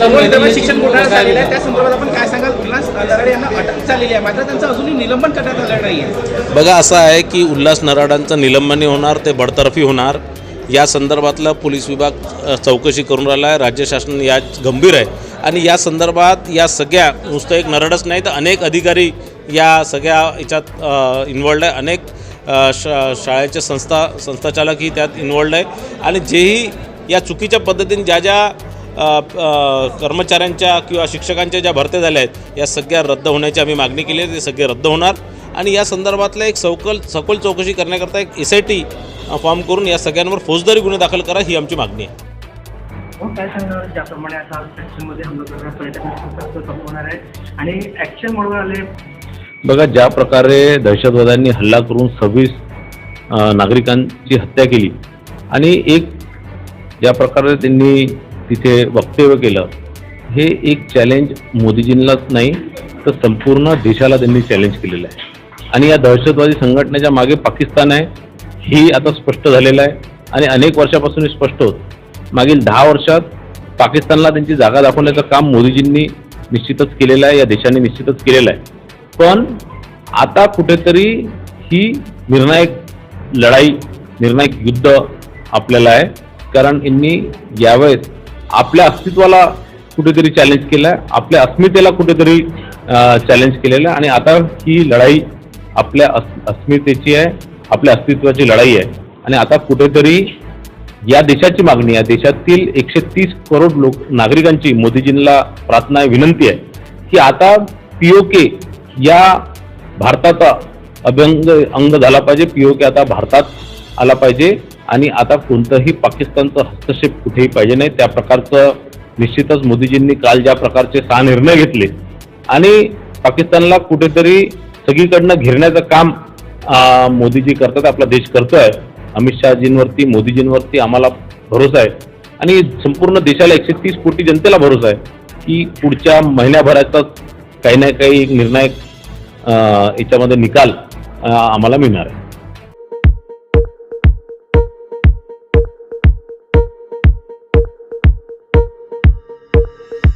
सर्व विद्यापीठ शिक्षण घोटाळा झालेला आहे. त्या संदर्भात आपण काय सांगाल? उल्हास नराडे यांना अटक झालेली आहे. मात्र त्यांचं अजूनही निलंबन करण्यात आलं नाही आहे बघा असं आहे की उल्हास नराडांचं निलंबनही होणार ते बडतर्फी होणार. या संदर्भातला पोलीस विभाग चौकशी करून राहिला आहे राज्य शासन या गंभीर आहे. आणि या संदर्भात या सगळ्या नुसतं एक नरडच नाही तर अनेक अधिकारी या सगळ्या याच्यात इन्वॉल्ड आहे. अनेक शा शाळेचे संस्था संस्थाचालकही त्यात इन्वॉल्ड आहे. आणि जेही या चुकीच्या पद्धतीने ज्या ज्या कर्मचाऱ्यांच्या किंवा शिक्षकांच्या ज्या भरत्या झाल्या आहेत या सगळ्या रद्द होण्याची आम्ही मागणी केली आहे ते सगळे रद्द होणार. आणि या संदर्भातला एक सवकल सखोल चौकशी करण्याकरता एक एस आय टी फॉर्म करून या सगळ्यांवर फौजदारी गुन्हे दाखल करा ही आमची मागणी आहे. हो काय सांगणार ज्याप्रमाणे आता सेक्शनमध्ये हमला करण्यात पर्यटकांची संपवणार आहे. आणि ॲक्शन म्हणून आले. बघा ज्या प्रकारे दहशतवाद्यांनी हल्ला करून सव्वीस नागरिकांची हत्या केली आणि एक ज्या प्रकारे त्यांनी तिथे वक्तव्य केलं हे एक चॅलेंज मोदीजींनाच नाही तर संपूर्ण देशाला त्यांनी चॅलेंज केलेलं आहे. आणि या दहशतवादी संघटनेच्या मागे पाकिस्तान आहे ही आता स्पष्ट झालेलं आहे. आणि अनेक वर्षापासून हे स्पष्ट होत. मागील दहा वर्षात पाकिस्तानला त्यांची जागा दाखवण्याचं काम मोदीजींनी निश्चितच केलेलं आहे या देशाने निश्चितच केलेलं आहे. पण आता कुठेतरी ही निर्णायक लढाई निर्णायक युद्ध आपल्याला आहे. कारण यांनी यावेळेस आपल्या अस्तित्वाला कुठेतरी चॅलेंज केलं आहे आपल्या अस्मितेला कुठेतरी चॅलेंज केलेलं आहे. आणि आता ही लढाई आपल्या अस्मितेची आहे आपल्या अस्तित्वाची लढाई आहे. आणि आता कुठेतरी या देशाची मागणी आहे. देशातील एकशे तीस करोड लोक नागरिकांची मोदीजींना प्रार्थना आहे, विनंती आहे की आता पीओके या भारताचा अभ्यंग अंग झाला पाहिजे. पीओके आता भारतात आला पाहिजे. आणि आता कोणतंही पाकिस्तानचं हस्तक्षेप कुठेही पाहिजे नाही. त्या प्रकारचं निश्चितच मोदीजींनी काल ज्या प्रकारचे सहा निर्णय घेतले. आणि पाकिस्तानला कुठेतरी सगळीकडनं घेरण्याचं काम मोदीजी करतात आपला देश करतोय. अमित शहाजींवरती मोदीजींवरती आम्हाला भरोसा आहे. आणि संपूर्ण देशाला एकशे तीस कोटी जनतेला भरोसा आहे की पुढच्या महिन्याभराचा काही ना काही एक निर्णायक याच्यामध्ये निकाल आम्हाला मिळणार आहे.